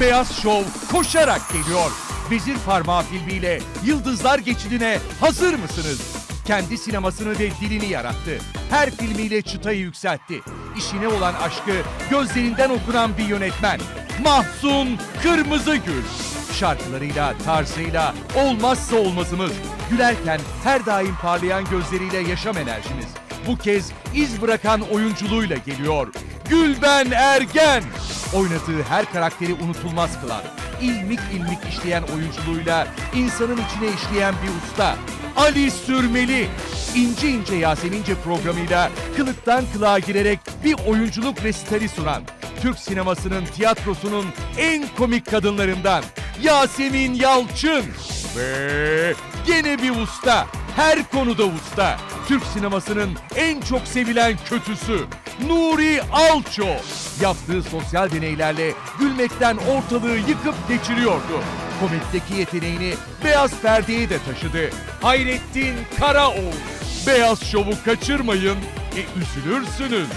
Beyaz Şov koşarak geliyor. Vezir Parmağı filmiyle Yıldızlar Geçidi'ne hazır mısınız? Kendi sinemasını ve dilini yarattı. Her filmiyle çıtayı yükseltti. İşine olan aşkı gözlerinden okunan bir yönetmen. Mahsun Kırmızıgül. Şarkılarıyla, tarzıyla olmazsa olmazımız. Gülerken her daim parlayan gözleriyle yaşam enerjimiz. Bu kez iz bırakan oyunculuğuyla geliyor. Gülben Ergen. Oynadığı her karakteri unutulmaz kılan, ilmik ilmik işleyen oyunculuğuyla insanın içine işleyen bir usta. Ali Sürmeli. İnce ince Yasemince programıyla kılıktan kılığa girerek bir oyunculuk resitali sunan Türk sinemasının tiyatrosunun en komik kadınlarından Yasemin Yalçın. Ve gene bir usta. Her konuda usta. Türk sinemasının en çok sevilen kötüsü Nuri Alço. Yaptığı sosyal deneylerle gülmekten ortalığı yıkıp geçiriyordu. Komedideki yeteneğini beyaz perdeye de taşıdı. Hayrettin Karaoğlu. Beyaz Şov'u kaçırmayın, e üzülürsünüz.